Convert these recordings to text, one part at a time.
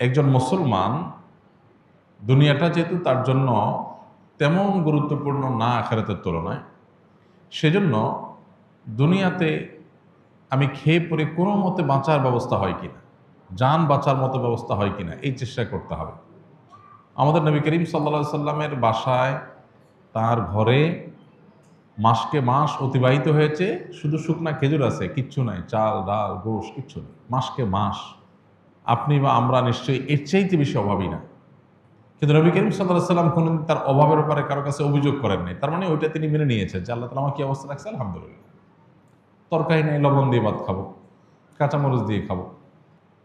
একজন মুসলমান দুনিয়াটা যেহেতু তার জন্য তেমন গুরুত্বপূর্ণ না আখেরাতের তুলনায়, সেজন্য দুনিয়াতে আমি খেয়ে পরে কোনো মতে বাঁচার ব্যবস্থা হয় কিনা, যান বাঁচার মতো ব্যবস্থা হয় কিনা, এই চেষ্টা করতে হবে। আমাদের নবী করিম সাল্লা সাল্লামের বাসায় তার ঘরে মাসকে মাস অতিবাহিত হয়েছে, শুধু শুকনা খেজুর আছে, কিচ্ছু নাই, চাল, ডাল, গোশ, কিচ্ছু নেই, মাসকে মাস। আপনি বা আমরা নিশ্চয়ই এর চাইতে বেশি অভাবী না। কিন্তু নবী করিম সাল্লাহ সাল্লাম কোনো তার অভাবের ব্যাপারে কারও কাছে অভিযোগ করেন নাই। তার মানে ওইটা তিনি মেনে নিয়েছেন যে আল্লাহ তালা আমার কি অবস্থা রাখছে? আলহামদুলিল্লাহ। তরকারি নাই, লবণ দিয়ে ভাত খাব, কাঁচামরিচ দিয়ে খাব,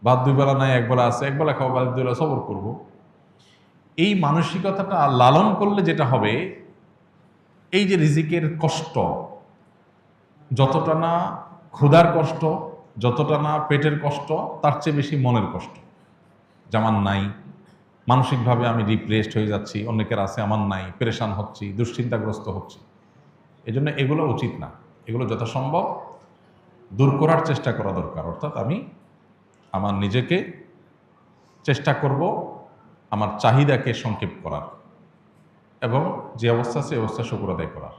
ভাত দুই বেলা নাই একবেলা আছে একবেলা খাব, ভাত দুই বেলা সবর করব। এই মানসিকতাটা লালন করলে যেটা হবে, এই যে রিজিকের কষ্ট, যতটা না ক্ষুধার কষ্ট যতটা না পেটের কষ্ট, তার চেয়ে বেশি মনের কষ্ট। যেমন নাই, মানসিকভাবে আমি ডিপ্রেসড হয়ে যাচ্ছি অনেকের আছে আমার নাই পেরেশান হচ্ছি, দুশ্চিন্তাগ্রস্ত হচ্ছি। এই জন্য এগুলো উচিত না। এগুলো যথাসম্ভব দূর করার চেষ্টা করা দরকার। অর্থাৎ আমি আমার নিজেকে চেষ্টা করব আমার চাহিদাকে সংক্ষেপ করার এবং যে অবস্থা সে অবস্থা শুকুর আদায় করার।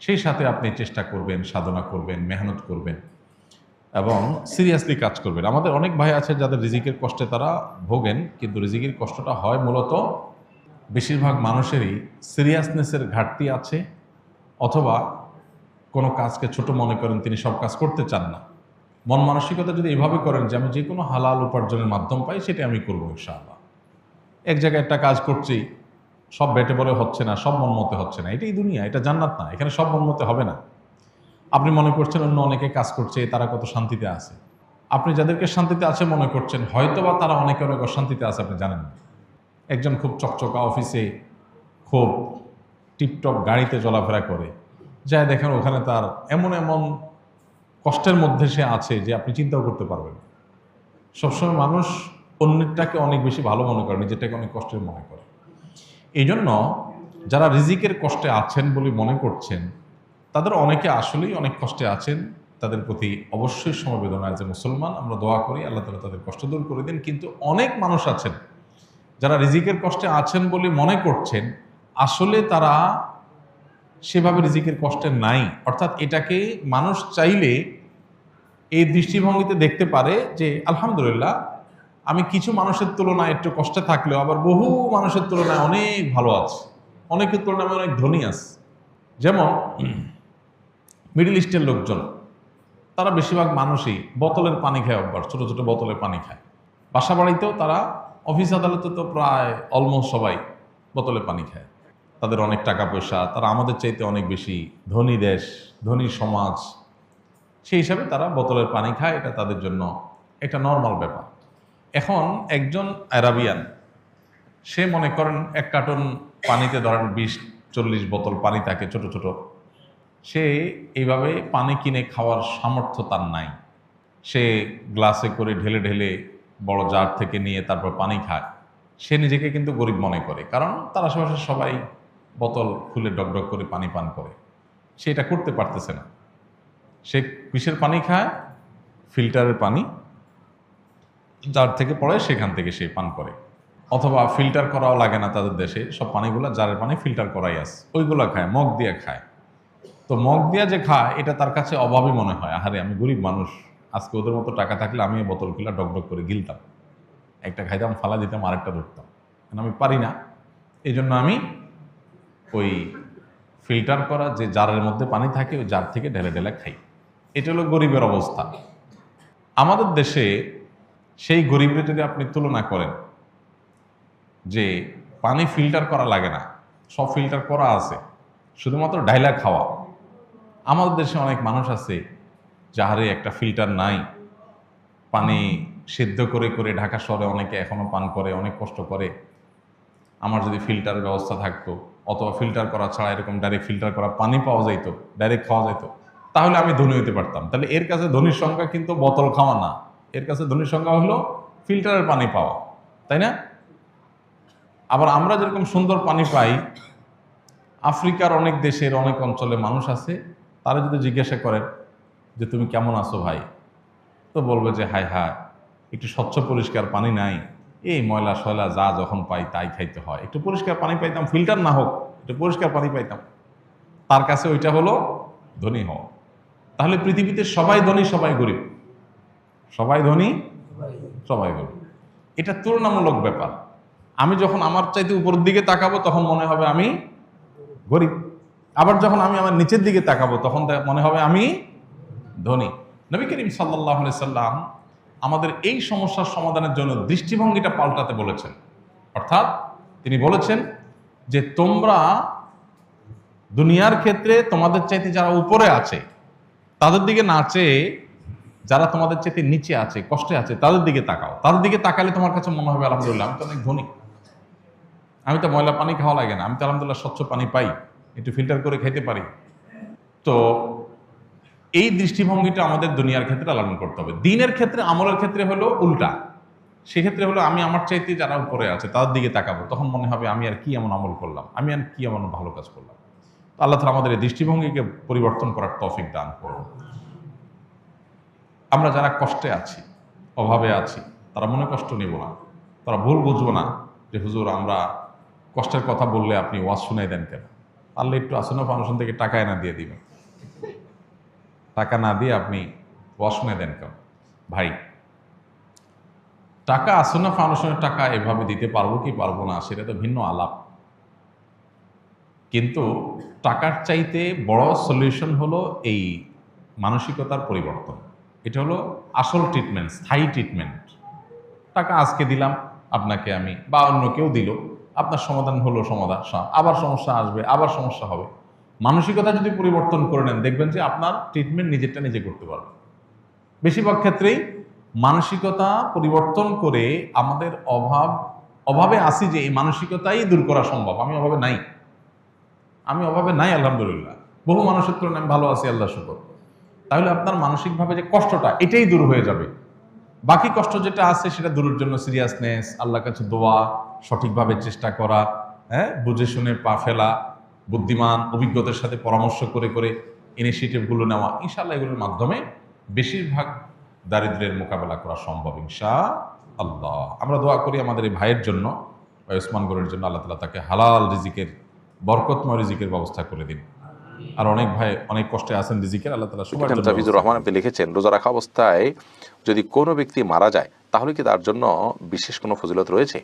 সেই সাথে আপনি চেষ্টা করবেন, সাধনা করবেন, মেহনত করবেন। এবং সিরিয়াসলি কাজ করবেন আমাদের অনেক ভাই আছে যাদের রিজিকের কষ্টে তারা ভোগেন, কিন্তু রিজিকের কষ্টটা হয় মূলত বেশিরভাগ মানুষেরই সিরিয়াসনেসের ঘাটতি আছে, অথবা কোনো কাজকে ছোট মনে করেন তিনি সব কাজ করতে চান না। মন মানসিকতা যদি এভাবে করেন যে আমি যে কোনো হালাল উপার্জনের মাধ্যম পাই সেটা আমি করব ইনশাআল্লাহ। এক জায়গায় একটা কাজ করছি, সব বেটে বলে হচ্ছে না, সব মন মতে হচ্ছে না। এটাই দুনিয়া, এটা জান্নাত না, এখানে সব মন মতে হবে না। আপনি মনে করছেন অন্য অনেকে কাজ করছে, তারা কত শান্তিতে আছে। আপনি যাদেরকে শান্তিতে আছে মনে করছেন হয়তো বা তারা অনেকে অনেক অশান্তিতে আছে, আপনি জানেন একজন খুব চকচকা অফিসে, খুব টিপটপ গাড়িতে চলাফেরা করে, যায় দেখেন ওখানে তার এমন এমন কষ্টের মধ্যে সে আছে যে আপনি চিন্তাও করতে পারবেন সবসময় মানুষ অন্যটাকে অনেক বেশি ভালো মনে করে, নিজেরটাকে অনেক কষ্টের মনে করে। এই জন্য যারা রিজিকের কষ্টে আছেন বলে মনে করছেন তাদের অনেকে আসলেই অনেক কষ্টে আছেন, তাদের প্রতি অবশ্যই সমবেদনা যে মুসলমান, আমরা দোয়া করি, আল্লাহ তালা তাদের কষ্ট দূর করে দিন। কিন্তু অনেক মানুষ আছেন, যারা রিজিকের কষ্টে আছেন বলে মনে করছেন, আসলে তারা সেভাবে রিজিকের কষ্টে নাই। অর্থাৎ এটাকে মানুষ চাইলে এই দৃষ্টিভঙ্গিতে দেখতে পারে যে, আলহামদুলিল্লাহ, আমি কিছু মানুষের তুলনায় একটু কষ্টে থাকলেও আবার বহু মানুষের তুলনায় অনেক ভালো আছে। অনেকের তুলনায় আমি অনেক ধনী আছে। যেমন মিডিল ইস্টের লোকজন, তারা বেশিরভাগ মানুষই বোতলের পানি খায় অভ্যাস, ছোটো ছোটো বোতলের পানি খায়। বাসা বাড়িতেও তারা অফিস আদালতে তো প্রায় অলমোস্ট সবাই বোতলের পানি খায়। তাদের অনেক টাকা পয়সা তারা আমাদের চাইতে অনেক বেশি ধনী দেশ, ধনী সমাজ। সেই হিসাবে তারা বোতলের পানি খায়, এটা তাদের জন্য একটা নর্মাল ব্যাপার। এখন একজন অ্যারাবিয়ান সে মনে করেন এক কার্টন পানিতে ধরেন বিশ, চল্লিশ বোতল পানি থাকে ছোট ছোট। সে এইভাবে পানি কিনে খাওয়ার সামর্থ্য তার নাই। সে গ্লাসে করে ঢেলে ঢেলে বড় জার থেকে নিয়ে তারপর পানি খায়। সে নিজেকে কিন্তু গরিব মনে করে, কারণ তার আশেপাশে সবাই বোতল খুলে ডকডক করে পানি পান করে। সে এটা করতে পারতেছে না। সে কিসের পানি খায়? ফিল্টারের পানি। যার থেকে পড়ে সেখান থেকে সে পান করে। অথবা ফিল্টার করাও লাগে না তাদের দেশে। সব পানিগুলো জারের পানি ফিল্টার করাই আছে। ওইগুলো খায়, মগ দিয়ে খায়। তো মগ দিয়া যে খায় এটা তার কাছে অভাবই মনে হয়। আহারে, আমি গরিব মানুষ। আজকে ওদের মতো টাকা থাকলে আমি এই বোতল খুলে ডকডক করে গিলতাম। একটা খাইতাম, ফালা দিতাম, আরেকটা ধরতাম। কারণ আমি পারি না। এই জন্য আমি ওই ফিল্টার করা যে জারের মধ্যে পানি থাকে, ওই জার থেকে ঢেলে ঢেলে খাই। এটা হলো গরিবের অবস্থা। আমাদের দেশে সেই গরিবের যদি আপনি তুলনা করেন যে পানি ফিল্টার করা লাগে না, সব ফিল্টার করা আছে, শুধুমাত্র ডাইলা খাওয়া। আমাদের দেশে অনেক মানুষ আছে যাহারে একটা ফিল্টার নাই। পানি সেদ্ধ করে করে ঢাকা শহরে অনেকে এখনও পান করে, অনেক কষ্ট করে। আমার যদি ফিল্টার ব্যবস্থা থাকতো, অথবা ফিল্টার করা ছাড়া এরকম ডাইরেক্ট ফিল্টার করা পানি পাওয়া যাইতো ডাইরেক্ট খাওয়া যাইতো, তাহলে আমি ধনী হতে পারতাম। তাহলে এর কাছে ধনির সংখ্যা কিন্তু বোতল খাওয়া না। এর কাছে ধনির সংখ্যা হলো ফিল্টারের পানি পাওয়া, তাই না? আবার আমরা যেরকম সুন্দর পানি পাই, আফ্রিকার অনেক দেশের অনেক অঞ্চলে মানুষ আছে তারা যদি জিজ্ঞাসা করেন যে তুমি কেমন আছো ভাই? তো বলবে যে, হায় হায়, একটু স্বচ্ছ পরিষ্কার পানি নাই। এই ময়লা শয়লা যা যখন পাই তাই খাইতে হয়। একটু পরিষ্কার পানি পাইতাম, ফিল্টার না হোক, একটু পরিষ্কার পানি পাইতাম। তার কাছে ওইটা হলো ধনী হওয়া। তাহলে পৃথিবীতে সবাই ধনী, সবাই গরিব। সবাই ধনী, সবাই গরিব। এটা তুলনামূলক ব্যাপার। আমি যখন আমার চাইতে উপরের দিকে তাকাবো, তখন মনে হবে আমি গরিব। আবার যখন আমি আমার নিচের দিকে তাকাবো, তখন মনে হবে আমি ধনী। নবী করিম সাল্লাহ সাল্লাম আমাদের এই সমস্যার সমাধানের জন্য দৃষ্টিভঙ্গিটা পাল্টাতে বলেছেন। অর্থাৎ তিনি বলেছেন যে, তোমরা দুনিয়ার ক্ষেত্রে তোমাদের চাইতে যারা উপরে আছে, তাদের দিকে না চেয়ে যারা তোমাদের চাইতে নিচে আছে, কষ্টে আছে, তাদের দিকে তাকাও। তাদের দিকে তাকালে তোমার কাছে মনে হবে, আলহামদুলিল্লাহ, আমি তো অনেক ধনী। আমি তো ময়লা পানি খাওয়া লাগে না। আমি তো আলহামদুলিল্লাহ স্বচ্ছ পানি পাই। একটু ফিল্টার করে খেতে পারি। তো এই দৃষ্টিভঙ্গিটা আমাদের দুনিয়ার ক্ষেত্রে লালন করতে হবে। দিনের ক্ষেত্রে, আমলের ক্ষেত্রে হলো উল্টা। সেক্ষেত্রে হলো আমি আমার চাইতে যারা উপরে আছে, তাদের দিকে তাকাবো। তখন মনে হবে আমি আর কি এমন আমল করলাম, আমি আর কি এমন ভালো কাজ করলাম। আল্লাহ তালা আমাদের এই দৃষ্টিভঙ্গিকে পরিবর্তন করার তফিক দান করুন। আমরা যারা কষ্টে আছি, অভাবে আছি, তারা মনে কষ্ট নেব না। তারা ভুল বুঝব না যে, হুজুর, আমরা কষ্টের কথা বললে আপনি ওয়াজ শুনাই দেন কেন? পারলে একটু আসনা ফাউন্ডেশন থেকে টাকা এনে দিয়ে দিবেন। টাকা না দিয়ে আপনি শুনে দেন কেন ভাই, টাকা আসনা ফাউন্ডেশনের টাকা এভাবে দিতে পারব কি পারব না সেটা তো ভিন্ন আলাপ। কিন্তু টাকার চাইতে বড় সলিউশন হলো এই মানসিকতার পরিবর্তন। এটা হলো আসল ট্রিটমেন্ট স্থায়ী ট্রিটমেন্ট টাকা আজকে দিলাম, আপনাকে আমি বা অন্য কেউ দিল। আপনার সমাধান হলো সমাধান আবার সমস্যা আসবে, আবার সমস্যা হবে। মানসিকতা যদি পরিবর্তন করে নেন, দেখবেন যে আপনার ট্রিটমেন্ট নিজেরটা নিজে করতে পারবে। বেশিরভাগ ক্ষেত্রেই মানসিকতা পরিবর্তন করে আমাদের অভাব, অভাবে আসি যে এই মানসিকতাই দূর করা সম্ভব। আমি অভাবে নাই। আমি অভাবে নাই, আলহামদুলিল্লাহ। বহু মানুষের তুলনায় আমি ভালো আছি, আল্লাহ শুকর। তাহলে আপনার মানসিকভাবে যে কষ্টটা, এটাই দূর হয়ে যাবে। বাকি কষ্ট যেটা আছে সেটা দূরের জন্য সিরিয়াসনেস আল্লাহর কাছে দোয়া, সঠিকভাবে চেষ্টা করা হ্যাঁ বুঝে শুনে পা ফেলা, বুদ্ধিমান, অভিজ্ঞতার সাথে পরামর্শ করে করে ইনিশিয়েটিভগুলো নেওয়া, ইনশাআল্লাহ এগুলোর মাধ্যমে বেশিরভাগ দারিদ্র্যের মোকাবেলা করা সম্ভব ইনশা আল্লাহ আমরা দোয়া করি আমাদের এই ভাইয়ের জন্য ওসমান গরের জন্য, আল্লাহ তালা তাকে হালাল রিজিকের, বরকতময় রিজিকের ব্যবস্থা করে দিন। আর অনেক ভাই অনেক কষ্টে আছেন রিজিকের আল্লাহ তালা সবার জন্য জাফিজুর রহমান আপনি লিখেছেন রোজা রাখা অবস্থায় যদি কোনো ব্যক্তি মারা যায় তাহলে কি তার জন্য বিশেষ কোনো ফজিলত রয়েছে?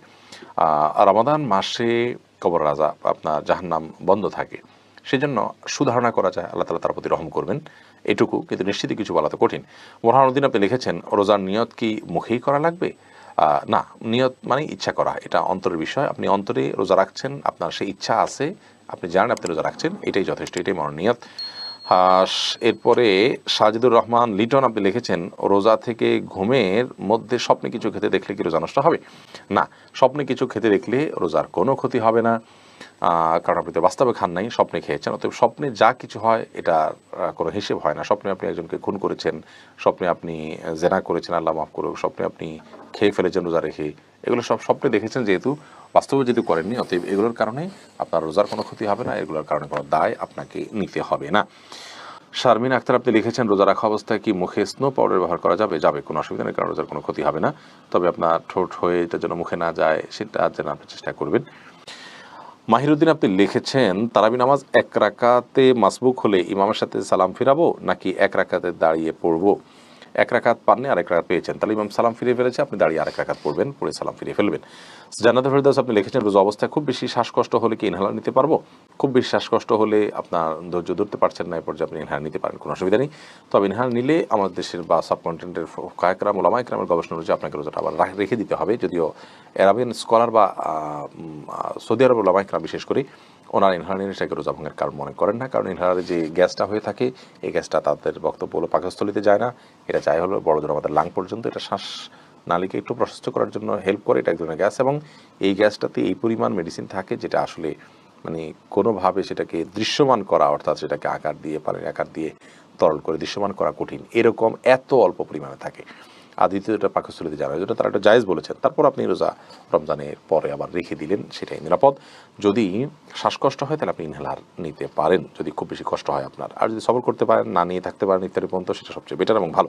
রমাদান মাসে কবর রাজা আপনার জাহান্নাম বন্ধ থাকে। সেজন্য সুধারণা করা যায় আল্লাহ তালা তার প্রতি রহম করবেন। এটুকু কিন্তু নিশ্চিতই কিছু বলা তো কঠিন। মোহানুদ্দিন আপনি লিখেছেন রোজার নিয়ত কি মুখেই করা লাগবে? আহ, না নিয়ত মানে ইচ্ছা করা এটা অন্তরের বিষয়। আপনি অন্তরে রোজা রাখছেন আপনার সেই ইচ্ছা আছে আপনি জানেন আপনি রোজা রাখছেন, এটাই যথেষ্ট, এটাই হাস, এরপরে সাজিদুর রহমান লিটন আপনি লিখেছেন, রোজা থেকে ঘুমের মধ্যে স্বপ্নে কিছু খেতে দেখলে কি রোজা নষ্ট হবে? না, স্বপ্নে কিছু খেতে দেখলে রোজার কোনো ক্ষতি হবে না। কারণ আপনি তো বাস্তবে খান নাই, স্বপ্নে খেয়েছেন। অতএব স্বপ্নে যা কিছু হয়, এটা কোনো হিসেব হয় না। স্বপ্নে আপনি একজনকে খুন করেছেন, স্বপ্নে আপনি জেনা করেছেন, আল্লাহ মাফ করুক, স্বপ্নে আপনি খেয়ে ফেলেছেন রোজা রেখে, এগুলো সব স্বপ্নে দেখেছেন যেহেতু বাস্তবে যেহেতু করেননি, অতএব এগুলোর কারণে আপনার রোজার কোনো ক্ষতি হবে না, এগুলোর কারণে কোনো দায় আপনাকে নিতে হবে না। শারমিন আক্তার, আপনি লিখেছেন, রোজা রাখা অবস্থায় কি মুখে স্নো পাউডার ব্যবহার করা যাবে? যাবে, কোনো অসুবিধা নেই, কারণ রোজার কোনো ক্ষতি হবে না। তবে আপনার ঠোঁট হয়ে এটা যেন মুখে না যায়, সেটা যেন আপনি চেষ্টা করবেন। মাহিরুদ্দিন আপনি লিখেছেন, তারাবি নামাজ এক রাকাতে মাসবুক হলে ইমামের সাথে সালাম ফিরাবো নাকি এক রাকাতে দাঁড়িয়ে পড়ব? এক রাকাত পাননি আর এক রাকাত পেয়েছেন। তাহলে ইমাম সালাম ফিরে ফেলেছে, আপনি দাঁড়িয়ে আরেক রাকাত পড়বেন, পড়ে সালাম ফিরে ফেলবেন। জান্নাত ফেরদাস আপনি লিখেছেন, রোজা অবস্থায় খুব বেশি শ্বাসকষ্ট হলে কি ইনহালার নিতে পারব? খুব বেশি শ্বাসকষ্ট হলে আপনার ধৈর্য ধরতে পারছেন না এই পর্যায়ে আপনি ইনহালার নিতে পারেন, কোনো অসুবিধা নেই। তবে ইনহালার নিলে আমাদের দেশের বা সাবকন্টিনেন্টের কায়করাম ওলামা একরামের গবেষণা অনুযায়ী আপনাকে রোজাটা আবার রাখ- দিতে হবে। যদিও অ্যারাবিয়ান স্কলার বা সৌদি আরব ওলামা একরাম বিশেষ করে ওনার ইনহালার সেটাকে রোজা কারণ মনে করেন না। কারণ ইনহালারে যে গ্যাসটা হয়ে থাকে, এই গ্যাসটা তাদের বক্তব্য হলো পাকস্থলিতে যায় না। এটা যায় হলো বড় জোর আমাদের লাং পর্যন্ত এটা শ্বাস নালীকে একটু প্রশস্ত করার জন্য হেল্প করে, এটা এক ধরনের গ্যাস এবং এই গ্যাসটাতে এই পরিমাণ মেডিসিন থাকে যেটা আসলে মানে কোনোভাবে সেটাকে দৃশ্যমান করা, অর্থাৎ সেটাকে আকার দিয়ে, পানির আকার দিয়ে তরল করে দৃশ্যমান করা কঠিন। এরকম এত অল্প পরিমাণে থাকে। আর দ্বিতীয়টা পাকস্থলিতে যারা যেটা তারা একটা জায়েজ বলেছেন। তারপর আপনি রোজা রমজানের পরে আবার রেখে দিলেন, সেটাই নিরাপদ। যদি শ্বাসকষ্ট হয়, তাহলে আপনি ইনহেলার নিতে পারেন। যদি খুব বেশি কষ্ট হয় আপনার। আর যদি সবর করতে পারেন, না নিয়ে থাকতে পারেন ইত্যাদি পর্যন্ত, সেটা সবচেয়ে বেটার এবং ভালো।